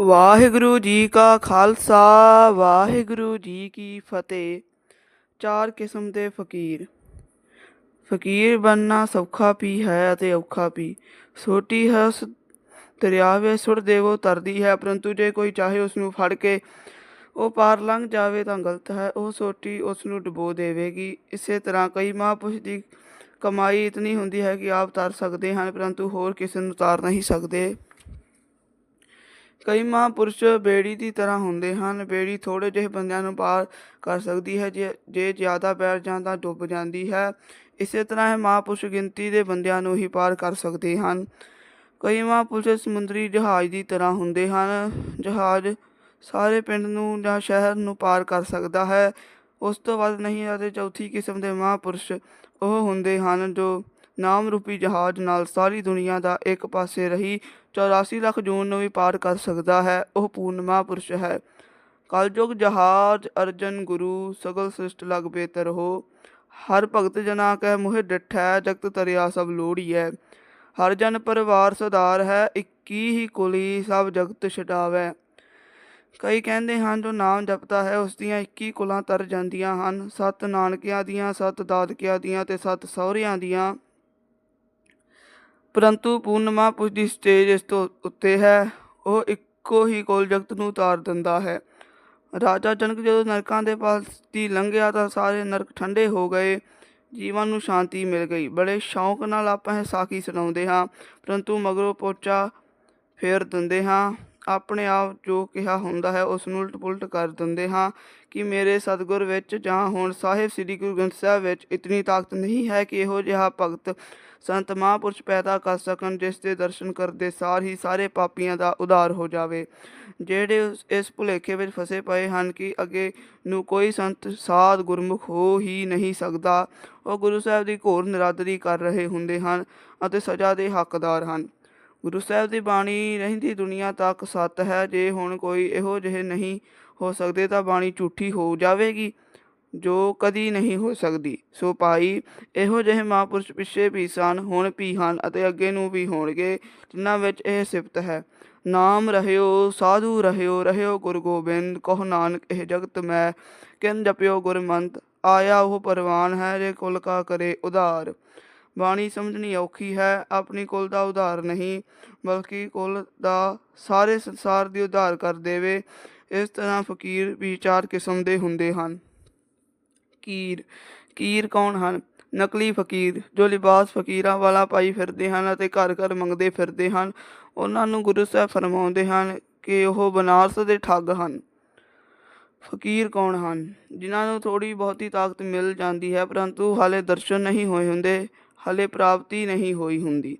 ਵਾਹਿਗੁਰੂ ਜੀ ਕਾ ਖਾਲਸਾ, ਵਾਹਿਗੁਰੂ ਜੀ ਕੀ ਫਤਿਹ। ਚਾਰ ਕਿਸਮ ਦੇ ਫਕੀਰ। ਫਕੀਰ ਬਣਨਾ ਸੌਖਾ ਪੀ ਹੈ ਅਤੇ ਔਖਾ ਪੀ ਛੋਟੀ ਹੈ ਦਰਿਆਵੇ ਦਰਿਆ ਸੁੱਟ ਦੇਵੋ, ਤਰਦੀ ਹੈ, ਪਰੰਤੂ ਜੇ ਕੋਈ ਚਾਹੇ ਉਸ ਨੂੰ ਫੜ ਕੇ ਉਹ ਪਾਰ ਲੰਘ ਜਾਵੇ ਤਾਂ ਗਲਤ ਹੈ। ਉਹ ਛੋਟੀ ਉਸ ਨੂੰ ਡੁਬੋ ਦੇਵੇਗੀ। ਇਸੇ ਤਰ੍ਹਾਂ ਕਈ ਮਹਾਂਪੁਰਸ਼ ਦੀ ਕਮਾਈ ਇਤਨੀ ਹੁੰਦੀ ਹੈ ਕਿ ਆਪ ਤਰ ਸਕਦੇ ਹਨ, ਪਰੰਤੂ ਹੋਰ ਕਿਸੇ ਨੂੰ ਤਾਰ ਨਹੀਂ ਸਕਦੇ। ਕਈ ਮਹਾਂਪੁਰਸ਼ ਬੇੜੀ ਦੀ ਤਰ੍ਹਾਂ ਹੁੰਦੇ ਹਨ। ਬੇੜੀ ਥੋੜੇ ਜਿਹੇ ਬੰਦਿਆਂ ਨੂੰ ਪਾਰ ਕਰ ਸਕਦੀ ਹੈ, ਜੇ ਜੇ ਜ਼ਿਆਦਾ ਬੈਠ ਜਾਂ ਤਾਂ ਡੁੱਬ ਜਾਂਦੀ ਹੈ। ਇਸੇ ਤਰ੍ਹਾਂ ਇਹ ਮਹਾਂਪੁਰਸ਼ ਗਿਣਤੀ ਦੇ ਬੰਦਿਆਂ ਨੂੰ ਹੀ ਪਾਰ ਕਰ ਸਕਦੇ ਹਨ। ਕਈ ਮਹਾਂਪੁਰਸ਼ ਸਮੁੰਦਰੀ ਜਹਾਜ਼ ਦੀ ਤਰ੍ਹਾਂ ਹੁੰਦੇ ਹਨ। ਜਹਾਜ਼ ਸਾਰੇ ਪਿੰਡ ਨੂੰ ਜਾਂ ਸ਼ਹਿਰ ਨੂੰ ਪਾਰ ਕਰ ਸਕਦਾ ਹੈ। ਉਸ ਤੋਂ ਵੱਧ ਨਹੀਂ ਅਤੇ ਚੌਥੀ ਕਿਸਮ ਦੇ ਮਹਾਂਪੁਰਸ਼ ਉਹ ਹੁੰਦੇ ਹਨ ਜੋ ਨਾਮ ਰੂਪੀ ਜਹਾਜ਼ ਨਾਲ ਸਾਰੀ ਦੁਨੀਆ ਦਾ ਇੱਕ ਪਾਸੇ ਰਹੀ 84 ਲੱਖ ਜੂਨ ਨੂੰ ਵੀ ਪਾਰ ਕਰ ਸਕਦਾ ਹੈ, ਉਹ ਪੂਰਨ ਪੁਰਸ਼ ਹੈ। ਕਲਯੁਗ ਜਹਾਜ਼ ਅਰਜਨ ਗੁਰੂ ਸਗਲ ਸ੍ਰਿਸ਼ਟ ਲਗ ਬੇਤਰ ਹੋ। ਹਰ ਭਗਤ ਜਨਾ ਕੈ ਮੋਹਿ ਡਿਠੈ, ਜਗਤ ਤਰਿਆ ਸਭ ਲੋੜੀਐ। ਹਰ ਜਨ ਪਰਿਵਾਰ ਸਦਾਰ ਹੈ, ਇੱਕੀ ਹੀ ਕੁਲੀ ਸਭ ਜਗਤ ਛਡਾਵੈ। ਕਈ ਕਹਿੰਦੇ ਹਨ, ਜੋ ਨਾਮ ਜਪਦਾ ਹੈ, ਉਸ ਦੀਆਂ 21 ਕੁਲਾਂ ਤਰ ਜਾਂਦੀਆਂ ਹਨ। ਸੱਤ ਨਾਨਕਿਆਂ ਦੀਆਂ, ਸੱਤ ਦਾਦਕਿਆਂ ਦੀਆਂ ਤੇ ਸੱਤ ਸਹੁਰਿਆਂ ਦੀਆਂ। ਪਰੰਤੂ ਪੂਰਨਮਾ ਪੁੱਜ ਦੀ ਸਟੇਜ ਇਸ ਤੋਂ ਉੱਤੇ ਹੈ। ਉਹ ਇੱਕੋ ਹੀ ਕੋਲ ਜਗਤ ਨੂੰ ਉਤਾਰ ਦਿੰਦਾ ਹੈ। ਰਾਜਾ ਜਨਕ ਜਦੋਂ ਨਰਕਾਂ ਦੇ ਪਾਸ ਦੀ ਲੰਘਿਆ ਤਾਂ ਸਾਰੇ ਨਰਕ ਠੰਡੇ ਹੋ ਗਏ। ਜੀਵਨ ਨੂੰ ਸ਼ਾਂਤੀ ਮਿਲ ਗਈ। ਬੜੇ ਸ਼ੌਂਕ ਨਾਲ ਆਪਾਂ ਇਹ ਸਾਖੀ ਸੁਣਾਉਂਦੇ ਹਾਂ। ਪਰੰਤੂ ਮਗਰੋਂ ਪੋਚਾ ਫੇਰ ਦਿੰਦੇ ਹਾਂ। ਆਪਣੇ ਆਪ ਜੋ ਕਿਹਾ ਹੁੰਦਾ ਹੈ, ਉਸ ਨੂੰ ਉਲਟ ਪੁਲਟ ਕਰ ਦਿੰਦੇ ਹਾਂ ਕਿ ਮੇਰੇ ਸਤਿਗੁਰ ਵਿੱਚ ਜਾਂ ਹੁਣ ਸਾਹਿਬ ਸ੍ਰੀ ਗੁਰੂ ਗ੍ਰੰਥ ਸਾਹਿਬ ਵਿੱਚ ਇਤਨੀ ਤਾਕਤ ਨਹੀਂ ਹੈ ਕਿ ਇਹੋ ਜਿਹਾ ਭਗਤ ਸੰਤ ਮਹਾਂਪੁਰਸ਼ ਪੈਦਾ ਕਰ ਸਕਣ, ਜਿਸ ਦੇ ਦਰਸ਼ਨ ਕਰਦੇ ਸਾਰ ਹੀ ਸਾਰੇ ਪਾਪੀਆਂ ਦਾ ਉਧਾਰ ਹੋ ਜਾਵੇ। ਜਿਹੜੇ ਉਸ- ਇਸ ਭੁਲੇਖੇ ਵਿੱਚ ਫਸੇ ਪਏ ਹਨ ਕਿ ਅੱਗੇ ਨੂੰ ਕੋਈ ਸੰਤ ਸਾਧ ਗੁਰਮੁਖ ਹੋ ਹੀ ਨਹੀਂ ਸਕਦਾ, ਉਹ ਗੁਰੂ ਸਾਹਿਬ ਦੀ ਘੋਰ ਨਿਰਾਦਰੀ ਕਰ ਰਹੇ ਹੁੰਦੇ ਹਨ ਅਤੇ ਸਜ਼ਾ ਦੇ ਹੱਕਦਾਰ ਹਨ। ਗੁਰੂ ਸਾਹਿਬ ਦੀ ਬਾਣੀ ਰਹਿੰਦੀ ਦੁਨੀਆ ਤੱਕ ਸੱਤ ਹੈ, ਜੇ ਹੁਣ ਕੋਈ ਇਹੋ ਜਿਹੇ ਨਹੀਂ ਹੋ ਸਕਦੇ ਤਾਂ ਬਾਣੀ ਝੂਠੀ ਹੋ ਜਾਵੇਗੀ, ਜੋ ਕਦੀ ਨਹੀਂ ਹੋ ਸਕਦੀ। ਸੋ ਭਾਈ, ਇਹੋ ਜਿਹੇ ਮਹਾਂਪੁਰਸ਼ ਪਿੱਛੇ ਵੀ ਸਨ, ਹੁਣ ਵੀ ਹਨ ਅਤੇ ਅੱਗੇ ਨੂੰ ਵੀ ਹੋਣਗੇ, ਜਿਨ੍ਹਾਂ ਵਿੱਚ ਇਹ ਸਿਫਤ ਹੈ। ਨਾਮ ਰਹਿਓ, ਸਾਧੂ ਰਹਿਓ ਰਹਿਓ ਗੁਰੂ ਗੋਬਿੰਦ, ਕਹੋ ਨਾਨਕ, ਇਹ ਜਗਤ ਮੈਂ, ਕਿਨ ਜਪਿਓ ਗੁਰਮੰਤ, ਆਇਆ ਉਹ ਪਰਵਾਨ ਹੈ ਜੇ ਕੁਲ ਕਾ ਕਰੇ ਉਧਾਰ। ਬਾਣੀ ਸਮਝਣੀ ਔਖੀ ਹੈ, ਆਪਣੀ ਕੁਲ ਦਾ ਉਧਾਰ ਨਹੀਂ, ਬਲਕਿ ਕੁਲ ਦਾ ਸਾਰੇ ਸੰਸਾਰ ਦੀ ਉਧਾਰ ਕਰ ਦੇਵੇ। ਇਸ ਤਰ੍ਹਾਂ ਫਕੀਰ ਵੀ ਚਾਰ ਕਿਸਮ ਦੇ ਹੁੰਦੇ ਹਨ। ਕੀਰ ਕੀਰ ਕੌਣ ਹਨ? ਨਕਲੀ ਫਕੀਰ, ਜੋ ਲਿਬਾਸ ਫਕੀਰਾਂ ਵਾਲਾ ਪਾਈ ਫਿਰਦੇ ਹਨ ਅਤੇ ਘਰ ਘਰ ਮੰਗਦੇ ਫਿਰਦੇ ਹਨ। ਉਹਨਾਂ ਨੂੰ ਗੁਰੂ ਸਾਹਿਬ ਫਰਮਾਉਂਦੇ ਹਨ ਕਿ ਉਹ ਬਨਾਰਸ ਦੇ ਠੱਗ ਹਨ। ਫਕੀਰ ਕੌਣ ਹਨ? ਜਿਨ੍ਹਾਂ ਨੂੰ ਥੋੜੀ ਬਹੁਤੀ ਤਾਕਤ ਮਿਲ ਜਾਂਦੀ ਹੈ, ਪਰੰਤੂ ਹਾਲੇ ਦਰਸ਼ਨ ਨਹੀਂ ਹੋਏ ਹੁੰਦੇ। ਹਾਲੇ ਪ੍ਰਾਪਤੀ ਨਹੀਂ ਹੋਈ ਹੁੰਦੀ।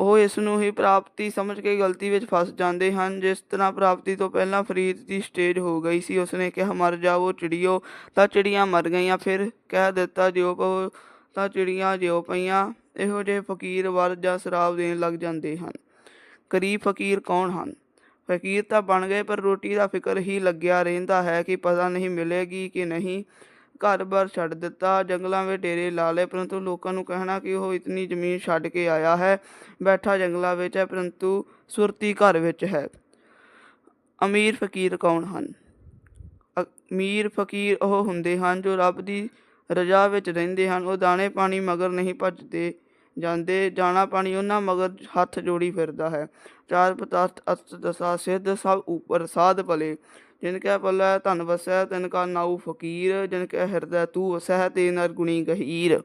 ਉਹ ਇਸ ਨੂੰ ਹੀ ਪ੍ਰਾਪਤੀ ਸਮਝ ਕੇ ਗਲਤੀ ਵਿੱਚ ਫਸ ਜਾਂਦੇ ਹਨ। ਜਿਸ ਤਰ੍ਹਾਂ ਪ੍ਰਾਪਤੀ ਤੋਂ ਪਹਿਲਾਂ ਫਰੀਦ ਦੀ ਸਟੇਜ ਹੋ ਗਈ ਸੀ, ਉਸਨੇ ਕਿਹਾ, ਮਰ ਜਾਓ, ਚਿੜੀਓ, ਤਾਂ ਚਿੜੀਆਂ ਮਰ ਗਈਆਂ। ਫਿਰ ਕਹਿ ਦਿੱਤਾ, ਜਿਉ ਪਵੋ ਤਾਂ ਚਿੜੀਆਂ ਜਿਉ ਪਈਆਂ। ਇਹੋ ਜਿਹੇ ਫਕੀਰ ਵਰ ਜਾਂ ਸ਼ਰਾਬ ਦੇਣ ਲੱਗ ਜਾਂਦੇ ਹਨ। ਕਰੀਬ ਫਕੀਰ ਕੌਣ ਹਨ? ਫਕੀਰ ਤਾਂ ਬਣ ਗਏ, ਪਰ ਰੋਟੀ ਦਾ ਫਿਕਰ ਹੀ ਲੱਗਿਆ ਰਹਿੰਦਾ ਹੈ ਕਿ ਪਤਾ ਨਹੀਂ ਮਿਲੇਗੀ ਕਿ ਨਹੀਂ। ਘਰ-ਬਾਰ ਛੱਡ ਦਿੱਤਾ। ਜੰਗਲਾਂ ਵਿੱਚ ਡੇਰੇ ਲਾ ਲਏ, ਪਰੰਤੂ ਲੋਕਾਂ ਨੂੰ ਕਹਿਣਾ ਕਿ ਉਹ ਇਤਨੀ ਜ਼ਮੀਨ ਛੱਡ ਕੇ ਆਇਆ ਹੈ। ਬੈਠਾ ਜੰਗਲਾਂ ਵਿੱਚ ਹੈ, ਪਰੰਤੂ ਸੁਰਤੀ ਘਰ ਵਿੱਚ ਹੈ। ਅਮੀਰ ਫਕੀਰ ਕੌਣ ਹਨ? ਅਮੀਰ ਫਕੀਰ ਉਹ ਹੁੰਦੇ ਹਨ ਜੋ ਰੱਬ ਦੀ ਰਜ਼ਾ ਵਿੱਚ ਰਹਿੰਦੇ ਹਨ। ਉਹ ਦਾਣੇ ਪਾਣੀ ਮਗਰ ਨਹੀਂ ਭੱਜਦੇ ਜਾਂਦੇ। ਜਾਣਾ ਪਾਣੀ ਉਹਨਾਂ ਮਗਰ ਹੱਥ ਜੋੜੀ ਫਿਰਦਾ ਹੈ। ਚਾਰ ਪਦਾਰਥ, ਅਸਤ ਦਸਾ, ਸਿੱਧ ਸਭ ਉਪਰ ਸਾਧ ਭਲੇ। ਜਿਨ ਕੈ ਪੱਲੇ ਧਨ ਵਸੈ, ਤਿਨ ਕਾ ਨਾਉ ਫਕੀਰ, ਜਿਨ ਕੈ ਹਿਰਦੈ ਤੂ ਵਸੈ, ਤੇ ਨਰ ਗੁਣੀ ਗਹੀਰ।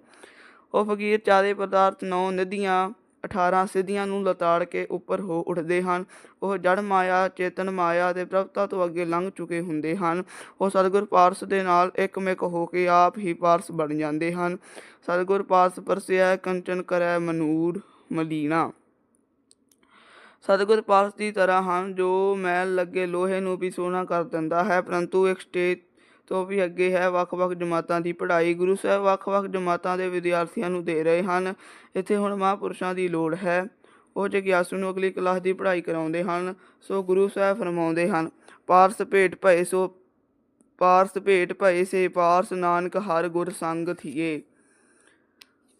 ਉਹ ਫਕੀਰ ਚਾਰੇ ਪਦਾਰਥ ਨੌ ਨਿਧੀਆਂ 18 ਸਿੱਧੀਆਂ ਨੂੰ ਲਤਾੜ ਕੇ ਉੱਪਰ ਹੋ ਉੱਠਦੇ ਹਨ। ਉਹ ਜੜ ਮਾਇਆ, ਚੇਤਨ ਮਾਇਆ ਦੇ ਪ੍ਰਭਤਾ ਤੋਂ ਅੱਗੇ ਲੰਘ ਚੁੱਕੇ ਹੁੰਦੇ ਹਨ। ਉਹ ਸਤਿਗੁਰ ਪਾਰਸ ਦੇ ਨਾਲ ਇੱਕਮਿਕ ਹੋ ਕੇ ਆਪ ਹੀ ਪਾਰਸ ਬਣ ਜਾਂਦੇ ਹਨ। ਸਤਿਗੁਰ ਪਾਰਸ ਪਰਸਿਆ ਕੰਚਨ ਕਰੈ ਮਨੂਰ ਮਲੀਨਾ ਸਤਿਗੁਰ ਪਾਰਸ ਦੀ ਤਰ੍ਹਾਂ ਹਨ, ਜੋ ਮੈਲ ਲੱਗੇ ਲੋਹੇ ਨੂੰ ਵੀ ਸੋਨਾ ਕਰ ਦਿੰਦਾ ਹੈ, ਪਰੰਤੂ ਇੱਕ ਸਟੇਜ ਤੋਂ ਵੀ ਅੱਗੇ ਹੈ, ਵੱਖ-ਵੱਖ ਜਮਾਤਾਂ ਦੀ ਪੜ੍ਹਾਈ। ਗੁਰੂ ਸਾਹਿਬ ਵੱਖ-ਵੱਖ ਜਮਾਤਾਂ ਦੇ ਵਿਦਿਆਰਥੀਆਂ ਨੂੰ ਦੇ ਰਹੇ ਹਨ। ਇੱਥੇ ਹੁਣ ਮਹਾਂਪੁਰਸ਼ਾਂ ਦੀ ਲੋੜ ਹੈ। ਉਹ ਜਗਿਆਸੂ ਨੂੰ ਅਗਲੀ ਕਲਾਸ ਦੀ ਪੜ੍ਹਾਈ ਕਰਾਉਂਦੇ ਹਨ, ਸੋ ਗੁਰੂ ਸਾਹਿਬ ਫਰਮਾਉਂਦੇ ਹਨ, ਪਾਰਸ ਭੇਟ ਭਏ ਸੋ, ਪਾਰਸ ਭੇਟ ਭਏ ਸੇ, ਪਾਰਸ ਨਾਨਕ ਹਰ ਗੁਰ ਸੰਗ ਥੀਏ।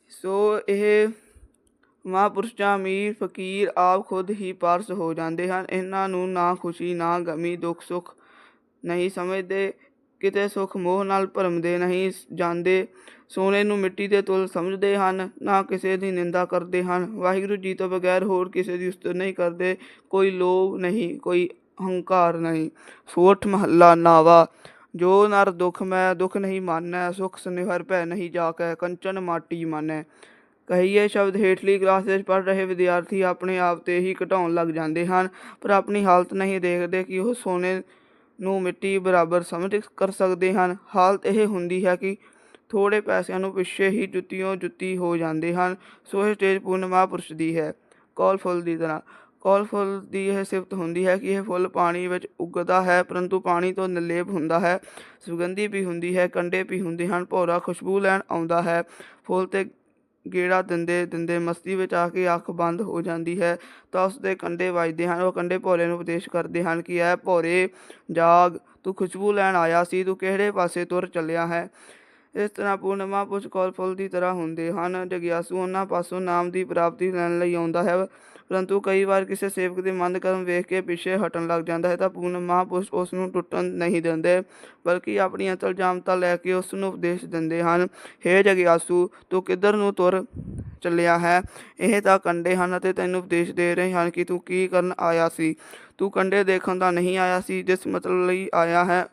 ਸੋ ਇਹ ਮਹਾਂਪੁਰਸ਼ਾਂ, ਅਮੀਰ, ਫਕੀਰ ਆਪ ਖੁਦ ਹੀ ਪਾਰਸ ਹੋ ਜਾਂਦੇ ਹਨ। ਇਹਨਾਂ ਨੂੰ ਨਾ ਖੁਸ਼ੀ, ਨਾ ਗਮੀ, ਦੁੱਖ, ਸੁੱਖ ਨਹੀਂ ਸਮਝਦੇ, ਕਿਤੇ ਸੁੱਖ ਮੋਹ ਨਾਲ ਭਰਮਦੇ ਨਹੀਂ ਜਾਂਦੇ। ਸੋਨੇ ਨੂੰ ਮਿੱਟੀ ਦੇ ਤੁਲ ਸਮਝਦੇ ਹਨ, ਨਾ ਕਿਸੇ ਦੀ ਨਿੰਦਾ ਕਰਦੇ ਹਨ। ਵਾਹਿਗੁਰੂ ਜੀ ਤੋਂ ਬਗੈਰ ਹੋਰ ਕਿਸੇ ਦੀ ਉਸਤਤ ਨਹੀਂ ਕਰਦੇ। ਕੋਈ ਲੋਭ ਨਹੀਂ, ਕੋਈ ਹੰਕਾਰ ਨਹੀਂ। ਸੋਠ ਮਹੱਲਾ ਨਾਵਾ, ਜੋ ਨਰ ਦੁਖ ਮੈਂ ਦੁਖ ਨਹੀਂ ਮਾਨੈ, ਸੁਖ ਸਨਿਹਰ ਭੈ ਨਹੀਂ ਜਾਕੈ, ਕੰਚਨ ਮਾਟੀ ਮਾਨੈ। ਕਹੀਏ ਸ਼ਬਦ ਹੇਠਲੀ ਕਲਾਸ ਵਿੱਚ ਪੜ੍ਹ ਰਹੇ ਵਿਦਿਆਰਥੀ ਆਪਣੇ ਆਪ ਤੇ ਹੀ ਘਟਾਉਣ ਲੱਗ ਜਾਂਦੇ ਹਨ, ਪਰ ਆਪਣੀ ਹਾਲਤ ਨਹੀਂ ਦੇਖਦੇ ਕਿ ਉਹ ਸੋਨੇ ਨੂੰ ਮਿੱਟੀ ਬਰਾਬਰ ਸਮਝ ਕਰ ਸਕਦੇ ਹਨ। ਹਾਲਤ ਇਹ ਹੁੰਦੀ ਹੈ ਕਿ ਥੋੜੇ ਪੈਸਿਆਂ ਨੂੰ ਪਿੱਛੇ ਹੀ ਜੁੱਤੀਆਂ ਜੁੱਤੀ ਹੋ ਜਾਂਦੇ ਹਨ, ਸੋ ਇਹ ਸਟੇਜ ਪੂਰਨ ਮਹਾਂਪੁਰਸ਼ ਦੀ ਹੈ। ਕੌਲ ਫੁੱਲ ਦੀ ਤਰ੍ਹਾਂ, ਕੌਲ ਫੁੱਲ ਦੀ ਇਹ ਸਿਫਤ ਹੁੰਦੀ ਹੈ ਕਿ ਇਹ ਫੁੱਲ ਪਾਣੀ ਵਿੱਚ ਉੱਗਦਾ ਹੈ, ਪਰੰਤੂ ਪਾਣੀ ਤੋਂ ਨਿਰਲੇਪ ਹੁੰਦਾ ਹੈ, ਸੁਗੰਧੀ ਵੀ ਹੁੰਦੀ ਹੈ, ਕੰਡੇ ਵੀ ਹੁੰਦੇ ਹਨ, ਭੌਰਾ ਖੁਸ਼ਬੂ ਲੈਣ ਆਉਂਦਾ ਹੈ, ਫੁੱਲ ਤੇ ਗੇੜਾ ਦਿੰਦੇ ਦਿੰਦੇ ਮਸਤੀ ਵਿੱਚ ਆ ਕੇ ਅੱਖ ਬੰਦ ਹੋ ਜਾਂਦੀ ਹੈ। ਤਾਂ ਉਸ ਦੇ ਕੰਡੇ ਵੱਜਦੇ ਹਨ, ਉਹ ਕੰਡੇ ਭੋਰੇ ਨੂੰ ਉਪਦੇਸ਼ ਕਰਦੇ ਹਨ ਕਿ ਇਹ ਭੋਰੇ ਜਾਗ, ਤੂੰ ਖੁਸ਼ਬੂ ਲੈਣ ਆਇਆ ਸੀ, ਤੂੰ ਕਿਹੜੇ ਪਾਸੇ ਤੁਰ ਚੱਲਿਆ ਹੈ? ਇਸ ਤਰ੍ਹਾਂ ਪੂਰਨਮਾ ਪੁੱਛ ਕੌਲ ਫੁੱਲ ਦੀ ਤਰ੍ਹਾਂ ਹੁੰਦੇ ਹਨ। ਜਗਿਆਸੂ ਉਹਨਾਂ ਪਾਸੋਂ ਨਾਮ ਦੀ ਪ੍ਰਾਪਤੀ ਲੈਣ ਲਈ ਆਉਂਦਾ ਹੈ। ਪਰੰਤੂ ਕਈ ਵਾਰ ਕਿਸੇ ਸੇਵਕ ਦੇ ਮੰਦ ਕਰਮ ਵੇਖ ਕੇ ਪਿੱਛੇ ਹਟਣ ਲੱਗ ਜਾਂਦਾ ਹੈ ਤਾਂ ਪੂਰਨ ਮਹਾਂਪੁਰਸ਼ ਉਸ ਨੂੰ ਟੁੱਟਣ ਨਹੀਂ ਦਿੰਦੇ, ਬਲਕਿ ਆਪਣੀ ਅਤਲ ਜਾਮਤਾ ਲੈ ਕੇ ਉਸ ਨੂੰ ਉਪਦੇਸ਼ ਦਿੰਦੇ ਹਨ। ਹੇ ਜਗਿਆਸੂ, ਤੂੰ ਕਿੱਧਰ ਨੂੰ ਤੁਰ ਚੱਲਿਆ ਹੈ? ਇਹ ਤਾਂ ਕੰਡੇ ਹਨ ਅਤੇ ਤੈਨੂੰ ਉਪਦੇਸ਼ ਦੇ ਰਹੇ ਹਨ ਕਿ ਤੂੰ ਕੀ ਕਰਨ ਆਇਆ ਸੀ। ਤੂੰ ਕੰਡੇ ਦੇਖਣ ਦਾ ਨਹੀਂ ਆਇਆ ਸੀ, ਜਿਸ ਮਤਲਬ ਲਈ ਆਇਆ ਹੈ,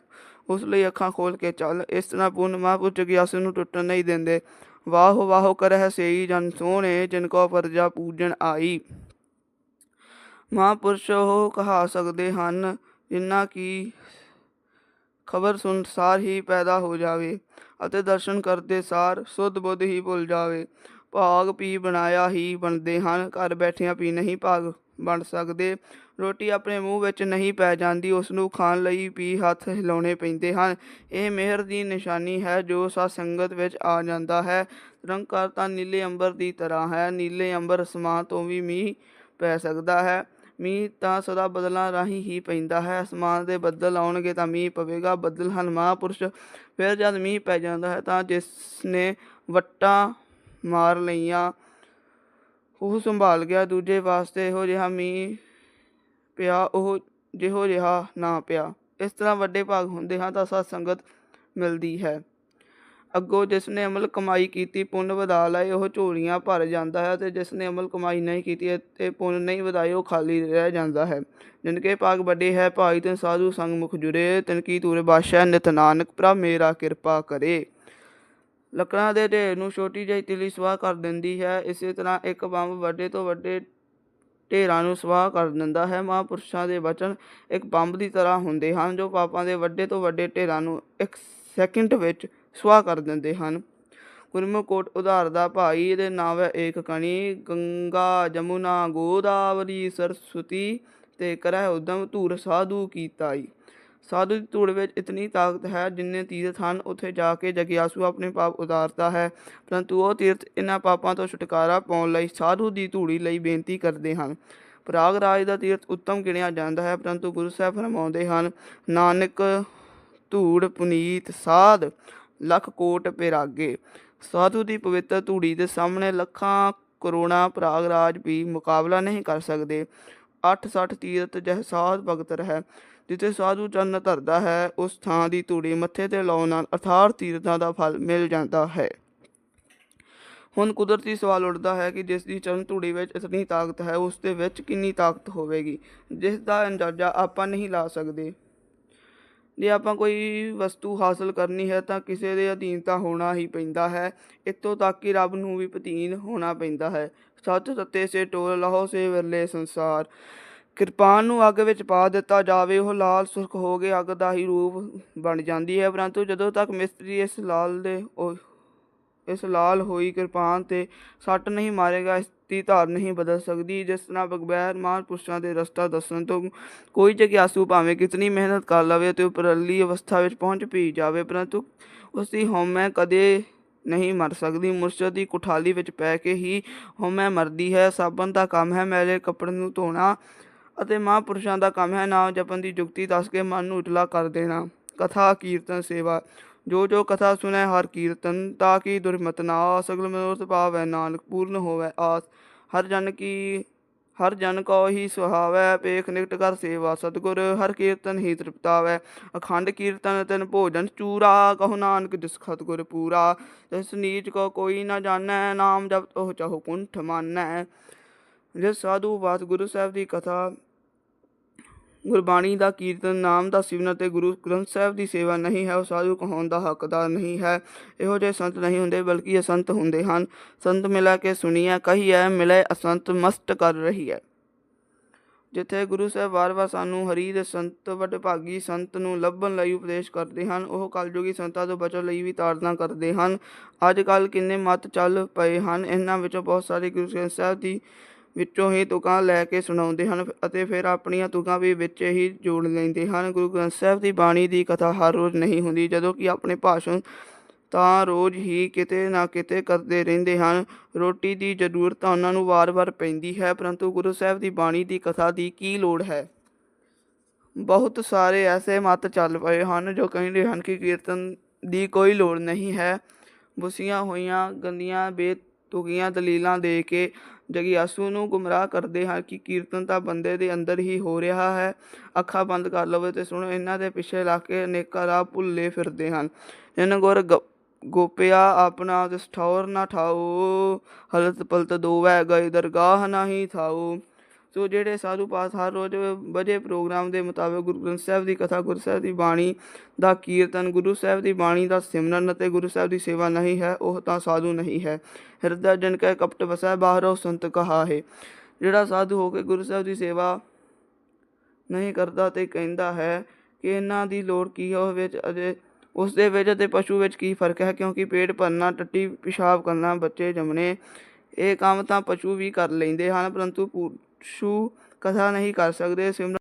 ਉਸ ਲਈ ਅੱਖਾਂ ਖੋਲ ਕੇ ਚੱਲ। ਇਸ ਤਰ੍ਹਾਂ ਪੂਰਨ ਮਹਾਂਪੁਰਸ਼ ਜਗਿਆਸੂ ਨੂੰ ਟੁੱਟਣ ਨਹੀਂ ਦਿੰਦੇ। ਵਾਹ ਵਾਹ ਕਰਹਿ ਸੇਈ ਜਨ ਸੋਹਣੇ, ਜਿਨ ਕੋ ਪਰਜਾ ਪੂਜਣ ਆਈ। ਮਹਾਂਪੁਰਸ਼ ਉਹ ਕਹਾ ਸਕਦੇ ਹਨ ਜਿਨ੍ਹਾਂ ਕੀ ਖਬਰ ਸੁਣ ਸਾਰ ਹੀ ਪੈਦਾ ਹੋ ਜਾਵੇ ਅਤੇ ਦਰਸ਼ਨ ਕਰਦੇ ਸਾਰ ਸੁੱਧ ਬੁੱਧ ਹੀ ਭੁੱਲ ਜਾਵੇ। ਭਾਗ ਪੀ ਬਣਾਇਆ ਹੀ ਬਣਦੇ ਹਨ, ਘਰ ਬੈਠਿਆਂ ਵੀ ਨਹੀਂ ਭਾਗ ਬਣ ਸਕਦੇ। ਰੋਟੀ ਆਪਣੇ ਮੂੰਹ ਵਿੱਚ ਨਹੀਂ ਪੈ ਜਾਂਦੀ ਉਸ ਨੂੰ ਖਾਣ ਲਈ ਵੀ ਹੱਥ ਹਿਲਾਉਣੇ ਪੈਂਦੇ ਹਨ। ਇਹ ਮਿਹਰ ਦੀ ਨਿਸ਼ਾਨੀ ਹੈ ਜੋ ਸਤ ਸੰਗਤ ਵਿੱਚ ਆ ਜਾਂਦਾ ਹੈ। ਰੰਗਕਾਰ ਤਾਂ ਨੀਲੇ ਅੰਬਰ ਦੀ ਤਰ੍ਹਾਂ ਹੈ, ਨੀਲੇ ਅੰਬਰ ਅਸਮਾਨ ਤੋਂ ਵੀ ਮੀਂਹ ਪੈ ਸਕਦਾ ਹੈ। ਮੀਂਹ ਤਾਂ ਸਦਾ ਬਦਲਾਂ ਰਾਹੀਂ ਹੀ ਪੈਂਦਾ ਹੈ। ਅਸਮਾਨ ਦੇ ਬੱਦਲ ਆਉਣਗੇ ਤਾਂ ਮੀਂਹ ਪਵੇਗਾ। ਬੱਦਲ ਹਨ ਮਹਾਂਪੁਰਸ਼ ਫਿਰ ਜਦ ਮੀਂਹ ਪੈ ਜਾਂਦਾ ਹੈ ਤਾਂ ਜਿਸ ਨੇ ਵੱਟਾਂ ਮਾਰ ਲਈਆਂ, ਉਹ ਸੰਭਾਲ ਗਿਆ। ਦੂਜੇ ਵਾਸਤੇ ਇਹੋ ਜਿਹਾ ਮੀਂਹ ਪਿਆ, ਉਹ ਜਿਹੋ ਜਿਹਾ ਨਾ ਪਿਆ। ਇਸ ਤਰ੍ਹਾਂ ਵੱਡੇ ਭਾਗ ਹੁੰਦੇ ਹਨ ਤਾਂ ਸਤ ਸੰਗਤ ਮਿਲਦੀ ਹੈ। ਅੱਗੋਂ ਜਿਸ ਨੇ ਅਮਲ ਕਮਾਈ ਕੀਤੀ, ਪੁੰਨ ਵਧਾ ਲਏ, ਉਹ ਝੋਲੀਆਂ ਭਰ ਜਾਂਦਾ ਹੈ ਤੇ ਜਿਸ ਨੇ ਅਮਲ ਕਮਾਈ ਨਹੀਂ ਕੀਤੀ ਤੇ ਪੁੰਨ ਨਹੀਂ ਵਧਾਏ, ਉਹ ਖਾਲੀ ਰਹਿ ਜਾਂਦਾ ਹੈ। ਜਿਨ ਕੇ ਭਾਗ ਵੱਡੇ ਹੈ, ਭਾਈ ਤਨ ਸਾਧੂ ਸੰਗ ਮੁਖ ਜੁਰੇ ਤਿਨ ਕੀ ਤੂਰੇ ਬਾਸ਼ਾ, ਨਿਤ ਨਾਨਕ ਪ੍ਰਭ ਮੇਰਾ ਕਿਰਪਾ ਕਰੇ। ਲੱਕੜਾਂ ਦੇ ਢੇਰ ਨੂੰ ਛੋਟੀ ਜਿਹੀ ਤਿਲੀ ਸਵਾਹ ਕਰ ਦਿੰਦੀ ਹੈ, ਇਸੇ ਤਰ੍ਹਾਂ ਇੱਕ ਬੰਬ ਵੱਡੇ ਤੋਂ ਵੱਡੇ ਢੇਰਾਂ ਨੂੰ ਸਵਾਹ ਕਰ ਦਿੰਦਾ ਹੈ। ਮਹਾਂਪੁਰਸ਼ਾਂ ਦੇ ਵਚਨ ਇੱਕ ਬੰਬ ਦੀ ਤਰ੍ਹਾਂ ਹੁੰਦੇ ਹਨ, ਜੋ ਪਾਪਾਂ ਦੇ ਵੱਡੇ ਤੋਂ ਵੱਡੇ ਢੇਰਾਂ ਨੂੰ ਇੱਕ ਸੈਕਿੰਡ ਵਿੱਚ ਸਵਾਹ ਕਰ ਦਿੰਦੇ ਹਨ। ਗੁਰਮੁਖੋਟ ਉਧਾਰ ਦਾ ਭਾਈ, ਇਹਦੇ ਨਾਮ ਹੈ ਏਕ ਕਣੀ। ਗੰਗਾ, ਜਮੁਨਾ, ਗੋਦਾਵਰੀ, ਸਰਸਵਤੀ ਤੇ ਕਰਹਿ ਉਦਮ ਧੂਰ ਸਾਧੂ ਕੀਤਾਈ। ਸਾਧੂ ਦੀ ਧੂੜ ਵਿੱਚ ਇਤਨੀ ਤਾਕਤ ਹੈ ਜਿੰਨੇ ਤੀਰਥ ਹਨ, ਉੱਥੇ ਜਾ ਕੇ ਜਗਿਆਸੂ ਆਪਣੇ ਪਾਪ ਉਤਾਰਦਾ ਹੈ। ਪਰੰਤੂ ਉਹ ਤੀਰਥ ਇਹਨਾਂ ਪਾਪਾਂ ਤੋਂ ਛੁਟਕਾਰਾ ਪਾਉਣ ਲਈ ਸਾਧੂ ਦੀ ਧੂੜੀ ਲਈ ਬੇਨਤੀ ਕਰਦੇ ਹਨ। ਪ੍ਰਯਾਗਰਾਜ ਦਾ ਤੀਰਥ ਉੱਤਮ ਗਿਣਿਆ ਜਾਂਦਾ ਹੈ, ਪਰੰਤੂ ਗੁਰੂ ਸਾਹਿਬ ਫਰਮਾਉਂਦੇ ਹਨ, ਨਾਨਕ ਧੂੜ ਪੁਨੀਤ ਸਾਧ। ਲੱਖ ਕੋਟ ਪਿਰਾਗੇ। ਸਾਧੂ ਦੀ ਪਵਿੱਤਰ ਧੂੜੀ ਦੇ ਸਾਹਮਣੇ ਲੱਖਾਂ ਕਰੋੜਾਂ ਪ੍ਰਾਗਰਾਜ ਵੀ ਮੁਕਾਬਲਾ ਨਹੀਂ ਕਰ ਸਕਦੇ। 860 ਤੀਰਥ ਜਹ ਸਾਧ ਭਗਤ ਹੈ ਜਿੱਥੇ ਸਾਧੂ ਚਰਨ ਧਰਦਾ ਹੈ, ਉਸ ਥਾਂ ਦੀ ਧੂੜੀ ਮੱਥੇ ਤੇ ਲਾਉਣ ਨਾਲ ਅਥਾਰ ਤੀਰਥਾਂ ਦਾ ਫਲ ਮਿਲ ਜਾਂਦਾ ਹੈ। ਹੁਣ ਕੁਦਰਤੀ ਸਵਾਲ ਉੱਠਦਾ ਹੈ ਕਿ ਜਿਸ ਦੀ ਚਰਨ ਧੂੜੀ ਵਿੱਚ ਇਤਨੀ ਤਾਕਤ ਹੈ, ਉਸ ਦੇ ਵਿੱਚ ਕਿੰਨੀ ਤਾਕਤ ਹੋਵੇਗੀ? ਜਿਸ ਦਾ ਅੰਦਾਜ਼ਾ ਆਪਾਂ ਨਹੀਂ ਲਾ ਸਕਦੇ। ਜੇ ਆਪਾਂ ਕੋਈ ਵਸਤੂ ਹਾਸਲ ਕਰਨੀ ਹੈ ਤਾਂ ਕਿਸੇ ਦੇ ਅਧੀਨ ਤਾਂ ਹੋਣਾ ਹੀ ਪੈਂਦਾ ਹੈ। ਇੱਥੋਂ ਤੱਕ ਕਿ ਰੱਬ ਨੂੰ ਵੀ ਪਤੀਨ ਹੋਣਾ ਪੈਂਦਾ ਹੈ। ਸੱਚ ਸੱਤੇ ਸੇ ਟੋਲ ਲਾਹੋ ਸੇ ਵਿਰਲੇ ਸੰਸਾਰ। ਕਿਰਪਾਨ ਨੂੰ ਅੱਗ ਵਿੱਚ ਪਾ ਦਿੱਤਾ ਜਾਵੇ, ਉਹ ਲਾਲ ਸੁਰਖ ਹੋ ਕੇ ਅੱਗ ਦਾ ਹੀ ਰੂਪ ਬਣ ਜਾਂਦੀ ਹੈ। ਪਰੰਤੂ ਜਦੋਂ ਤੱਕ ਮਿਸਤਰੀ ਇਸ ਲਾਲ ਦੇ ਉਹ ਇਸ ਲਾਲ ਹੋਈ ਕਿਰਪਾਨ ਤੇ ਸੱਟ ਨਹੀਂ ਮਾਰੇਗਾ, ਇਸ ਦੀ ਧਾਰ ਨਹੀਂ ਬਦਲ ਸਕਦੀ। ਜਿਸ ਤਰ੍ਹਾਂ ਬਗਬੈਰ ਮਹਾਂਪੁਰਸ਼ਾਂ ਦੇ ਰਸਤਾ ਦੱਸਣ ਤੋਂ ਕੋਈ ਜਗਿਆਸੂ ਭਾਵੇਂ ਕਿਤਨੀ ਮਿਹਨਤ ਕਰ ਲਵੇ ਤੇ ਉਪਰਲੀ ਅਵਸਥਾ ਵਿੱਚ ਪਹੁੰਚ ਵੀ ਜਾਵੇ, ਪਰੰਤੂ ਉਸ ਦੀ ਹਉਮੈ ਕਦੇ ਨਹੀਂ ਮਰ ਸਕਦੀ। ਮੁਰਸ਼ਦ ਦੀ ਕੁਠਾਲੀ ਵਿੱਚ ਪੈ ਕੇ ਹੀ ਹਉਮੈ ਮਰਦੀ ਹੈ। ਸਾਬਣ ਦਾ ਕੰਮ ਹੈ ਮੈਲੇ ਕੱਪੜੇ ਨੂੰ ਧੋਣਾ ਅਤੇ ਮਹਾਂਪੁਰਸ਼ਾਂ ਦਾ ਕੰਮ ਹੈ ਨਾਮ ਜਪਣ ਦੀ ਜੁਗਤੀ ਦੱਸ ਕੇ ਮਨ ਨੂੰ ਉਜਲਾ ਕਰ ਦੇਣਾ। ਕਥਾ, ਕੀਰਤਨ, ਸੇਵਾ ਜੋ ਜੋ ਕਥਾ ਸੁਣੈ ਹਰ ਕੀਰਤਨ, ਤਾਂ ਕੀ ਦੁਰਮਤ ਨਾ ਸਗਲ ਮਨੋਰਥ ਪਾਵੈ ਨਾਨਕ, ਪੂਰਨ ਹੋਵੈ ਆਸ। ਹਰ ਜਨ ਕੀ, ਹਰ ਜਨ ਕੋ ਹੀ ਸੁਹਾਵੈ, ਪੇਖ ਨਿਕਟ ਕਰ ਸੇਵਾ ਸਤਿਗੁਰ, ਹਰ ਕੀਰਤਨ ਹੀ ਤ੍ਰਿਪਤਾਵੈ। ਅਖੰਡ ਕੀਰਤਨ ਤਨ ਭੋਜਨ ਚੂਰਾ, ਕਹੋ ਨਾਨਕ ਜਿਸ ਸਤਿਗੁਰ ਪੂਰਾ। ਜਿਸ ਨੀਚ ਕੋ ਕੋਈ ਨਾ ਜਾਣੈ, ਨਾਮ ਜਪ ਉਹ ਚਾਹੋ ਕੁੰਠ ਮਾਨੈ। ਜਿਸ ਸਾਧੂ ਬਾਤ ਗੁਰੂ ਸਾਹਿਬ ਦੀ ਕਥਾ ਗੁਰਬਾਣੀ ਦਾ ਕੀਰਤਨ, ਨਾਮ ਦਾ ਸਿਮਰਨ ਤੇ ਗੁਰੂ ਗ੍ਰੰਥ ਸਾਹਿਬ ਦੀ ਸੇਵਾ ਨਹੀਂ ਹੈ, ਉਹ ਸਾਧੂ ਕਹਾਉਣ ਦਾ ਹੱਕਦਾਰ ਨਹੀਂ ਹੈ। ਇਹੋ ਜਿਹੇ ਸੰਤ ਨਹੀਂ ਹੁੰਦੇ, ਬਲਕਿ ਇਹ ਸੰਤ ਹੁੰਦੇ ਹਨ। ਸੰਤ ਮਿਲਾ ਕੇ ਸੁਣੀਐ, ਕਹੀਐ, ਮਿਲੇ, ਅਸੰਤ ਮਸਤ ਕਰ ਰਹੀ ਹੈ ਜਿੱਥੇ ਗੁਰੂ ਸਾਹਿਬ ਵਾਰ-ਵਾਰ ਸਾਨੂੰ ਹਰੀ ਦੇ ਸੰਤ ਵਡਭਾਗੀ ਸੰਤ ਨੂੰ ਲੱਭਣ ਲਈ ਉਪਦੇਸ਼ ਕਰਦੇ ਹਨ, ਉਹ ਕਲਯੁਗੀ ਸੰਤਾਂ ਤੋਂ ਬਚਣ ਲਈ ਵੀ ਤਾੜਨਾ ਕਰਦੇ ਹਨ। ਅੱਜ ਕੱਲ ਕਿੰਨੇ ਮਤ ਚੱਲ ਪਏ ਹਨ, ਇਹਨਾਂ ਵਿੱਚੋਂ ਬਹੁਤ ਸਾਰੇ ਗੁਰੂ ਗ੍ਰੰਥ ਸਾਹਿਬ ਦੀ ਵਿੱਚੋਂ ਹੀ ਤੁਕਾਂ ਲੈ ਕੇ ਸੁਣਾਉਂਦੇ ਹਨ ਅਤੇ ਫਿਰ ਆਪਣੀਆਂ ਤੁਕਾਂ ਵੀ ਵਿੱਚ ਹੀ ਜੋੜ ਲੈਂਦੇ ਹਨ। ਗੁਰੂ ਗ੍ਰੰਥ ਸਾਹਿਬ ਦੀ ਬਾਣੀ ਦੀ ਕਥਾ ਹਰ ਰੋਜ਼ ਨਹੀਂ ਹੁੰਦੀ, ਜਦੋਂ ਕਿ ਆਪਣੇ ਭਾਸ਼ਣ ਤਾਂ ਰੋਜ਼ ਹੀ ਕਿਤੇ ਨਾ ਕਿਤੇ ਕਰਦੇ ਰਹਿੰਦੇ ਹਨ। ਰੋਟੀ ਦੀ ਜ਼ਰੂਰਤ ਤਾਂ ਉਹਨਾਂ ਨੂੰ ਵਾਰ-ਵਾਰ ਪੈਂਦੀ ਹੈ, ਪਰੰਤੂ ਗੁਰੂ ਸਾਹਿਬ ਦੀ ਬਾਣੀ ਦੀ ਕਥਾ ਦੀ ਕੀ ਲੋੜ ਹੈ? ਬਹੁਤ ਸਾਰੇ ਐਸੇ ਮਤ ਚੱਲ ਪਏ ਹਨ ਜੋ ਕਹਿੰਦੇ ਹਨ ਕਿ ਕੀਰਤਨ ਦੀ ਕੋਈ ਲੋੜ ਨਹੀਂ ਹੈ। ਬੁਸੀਆਂ ਹੋਈਆਂ ਗੰਦੀਆਂ ਬੇਤੁਕੀਆਂ ਦਲੀਲਾਂ ਦੇ ਕੇ ਜਗਿਆਸੂ ਨੂੰ ਗੁੰਮਰਾਹ ਕਰਦੇ ਹਨ ਕਿ ਕੀਰਤਨ ਤਾਂ ਬੰਦੇ ਦੇ ਅੰਦਰ ਹੀ ਹੋ ਰਿਹਾ ਹੈ। ਅੱਖਾਂ ਬੰਦ ਕਰ ਲਵੇ ਤੇ ਸੁਣੋ, ਇਹਨਾਂ ਦੇ ਪਿੱਛੇ ਲੱਗ ਕੇ ਅਨੇਕਾਂ ਰਾਹ ਭੁੱਲੇ ਫਿਰਦੇ ਹਨ। ਇਨ ਗੁਰ ਗੋਪਿਆ ਆਪਣਾ ਤਿਸ ਠੌਰ ਨਾ ਠਾਓ, ਹਲਤ ਪਲਤ ਦੋਵੈ ਗਏ ਦਰਗਾਹ ਨਾਹੀ ਥਾਓ। ਸੋ ਜਿਹੜੇ ਸਾਧੂ ਪਾਸ ਹਰ ਰੋਜ਼ ਵਜੇ ਪ੍ਰੋਗਰਾਮ ਦੇ ਮੁਤਾਬਕ ਗੁਰੂ ਗ੍ਰੰਥ ਸਾਹਿਬ ਦੀ ਕਥਾ, ਗੁਰੂ ਸਾਹਿਬ ਦੀ ਬਾਣੀ ਦਾ ਕੀਰਤਨ, ਗੁਰੂ ਸਾਹਿਬ ਦੀ ਬਾਣੀ ਦਾ ਸਿਮਰਨ ਅਤੇ ਗੁਰੂ ਸਾਹਿਬ ਦੀ ਸੇਵਾ ਨਹੀਂ ਹੈ, ਉਹ ਤਾਂ ਸਾਧੂ ਨਹੀਂ ਹੈ। ਹਿਰਦਾ ਜਨ ਕੈ ਕਪਟ ਵਸੈ, ਬਾਹਰੋਂ ਸੰਤ ਕਹਾ ਹੈ ਜਿਹੜਾ ਸਾਧੂ ਹੋ ਕੇ ਗੁਰੂ ਸਾਹਿਬ ਦੀ ਸੇਵਾ ਨਹੀਂ ਕਰਦਾ ਤੇ ਕਹਿੰਦਾ ਹੈ ਕਿ ਇਹਨਾਂ ਦੀ ਲੋੜ ਕੀ ਹੈ, ਉਹ ਵਿੱਚ ਅਜੇ, ਉਸ ਦੇ ਵਿੱਚ ਅਤੇ ਪਸ਼ੂ ਵਿੱਚ ਕੀ ਫ਼ਰਕ ਹੈ, ਕਿਉਂਕਿ ਪੇਟ ਭਰਨਾ, ਟੱਟੀ ਪਿਸ਼ਾਬ ਕਰਨਾ, ਬੱਚੇ ਜੰਮਣੇ, ਇਹ ਕੰਮ ਤਾਂ ਪਸ਼ੂ ਵੀ ਕਰ ਲੈਂਦੇ ਹਨ, ਪਰੰਤੂ ਪਸ਼ੂ ਕਥਾ ਨਹੀਂ ਕਰ ਸਕਦੇ ਸਿਮਰਨ